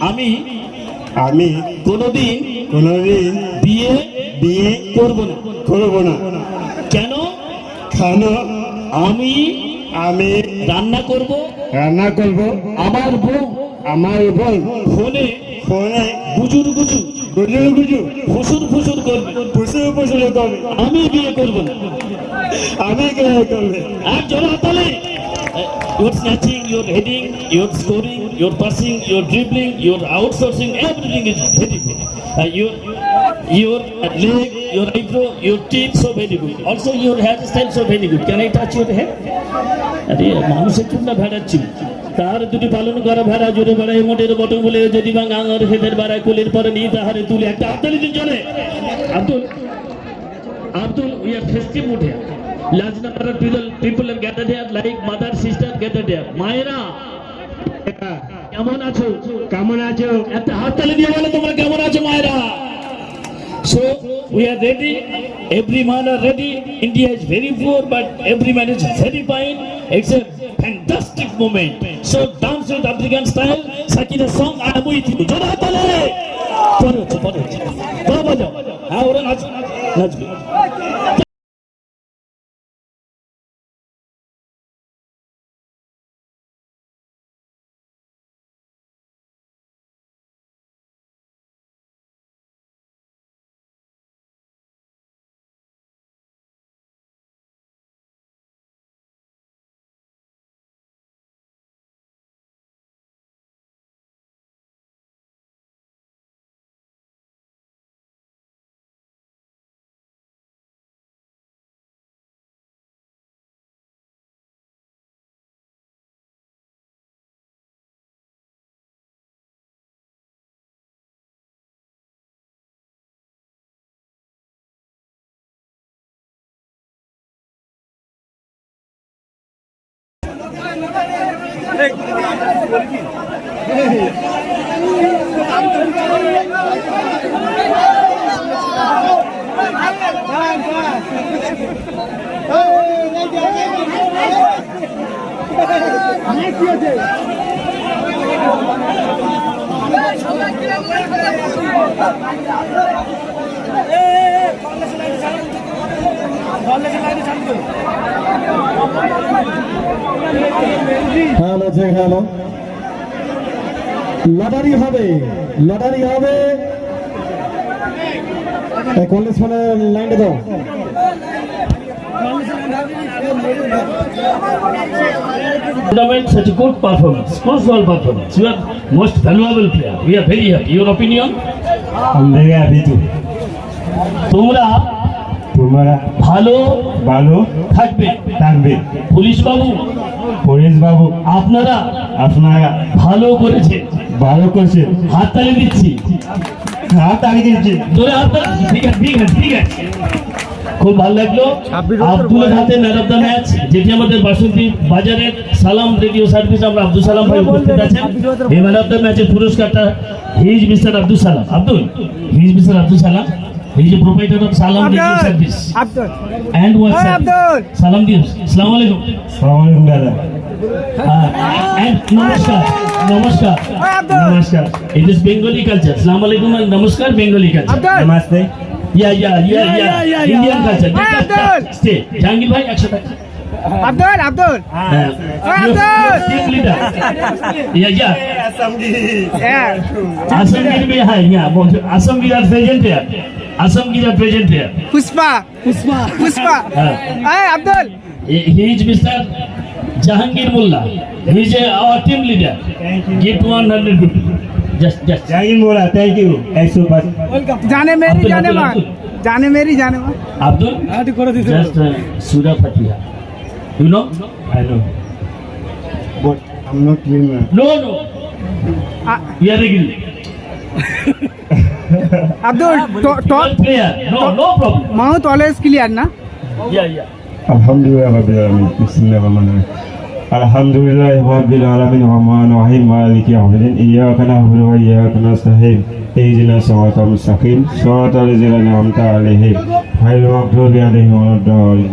আমি আমি কোনোদিন কোনোদিন বিয়ে বিয়ে করব না। করব না। কেন? কেন? আমি আমি রান্না করব। রান্না করব। আমার বউ আমার বোন ফোনে ফোনে গুজুর গুজু গুজু গুজু ফুসুর ফুসুর করবে। ফুসুর ফুসুর করবে। আমি বিয়ে করব না। আমি কে করবে। একজন হাতালে You're snatching, you're heading, you're scoring, you're passing, you're dribbling, you're outsourcing, everything is very good. Uh, your, your leg, your eyebrow, your teeth so very good. Also your hairstyle so very good. Can I touch your hair? আরে মানুষের চুল না ভেড়ার তার দুটি পালন করা ভেড়া জোরে বেড়ায় মোটের বটে বলে যদি তাহারে Abdul we are festive mood here. Large number of people, people are gathered here, like mother, sister gathered here. মায়েরা কেমন আছো কেমন আছো একটা হাততালি দিয়ে বলো তোমরা কেমন আছো মায়েরা So we are ready. Every man are ready. India is very poor, but every man is very fine. It's a fantastic moment. So dance with African style. Sakina song, I am with you. জোরে হাততালি। পরে পরে। বাবা যাও। হ্যাঁ ওরা নাচ নাচবে Hey, hey, hey, হ্যালো যে হ্যালো লটারি হবে লটারি হবে কলেজ ফোনে লাইনটা দাও tournament such a good performance, ball performance. You are most valuable player. We are very happy. Your opinion? ভেবে আছি তো তোমরা তোমরা ভালো ভালো থাকবে। থাকবে। পুলিশ বাবু পরেশ বাবু আপনারা আপনারা ভালো করেছে। ভালো করছে। হাততালি দিচ্ছি। হাত আমি দিচ্ছি। জোরে হাততালি ঠিক আছে ঠিক আছে ঠিক আছে। খুব ভালো লাগল। আব্দুলের হাতে ম্যান অফ দ্য ম্যাচ যেটি আমাদের বাসন্তী বাজারের সালাম রেডিও সার্ভিস আমরা আব্দুল সালাম ভাই উপস্থিত আছেন। এই ম্যান অফ দ্য ম্যাচের পুরস্কারটা হিজ মিস্টার আব্দুল সালাম। Abdul his mister Abdul Salam. ये proprietor of Salam radio service Abdul and वो सर अब्दुल सलाम दियो अस्सलाम वालेकुम अस्सलाम वालेकुम दादा नमस्कार नमस्कार कल्चर या अब्दुल अब्दुल अब्दुल oh, Abdul. है असम की प्रेजेंट है असम की प्रेजेंट है Pushpa Pushpa Pushpa Abdul mister Jahangir Mulla he is our team leader give 150 just just Jahangir Mulla thank you ऐसे बस जाने मेरी जाने मांग जाने मेरी जाने मांग Abdul just Surya You know? I know. But I'm not clean man. No, no. Uh- We are agree. Abdul top One player. No, no problem. Mouth always clear না Yeah, yeah. Alhamdulillah Rabbil Alamin. Bismillahirrahmanirrahim. Alhamdulillah Rabbil Alamin Rahman Rahim Maliki Yawmiddin Iyyaka na'budu wa iyyaka nasta'in Ihdina siratal mustaqim Siratal ladzina an'amta 'alaihim ghairil maghdubi 'alaihim waladdallin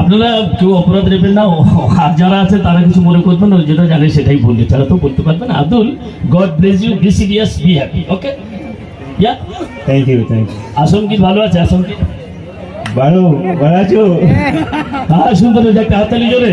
আপনারা কেউ অপরাধ নেবেন না আর যারা আছে তারা কিছু মনে করবেন না যেটা জানে সেটাই বলবে তারা তো বলতে পারবেন Abdul God bless you be serious be happy okay yeah thank you thank you Assam কি ভালো আছে? আসম কি? ভালো ভালো আছো? হ্যাঁ সুন্দর একটা হাততালি জোরে।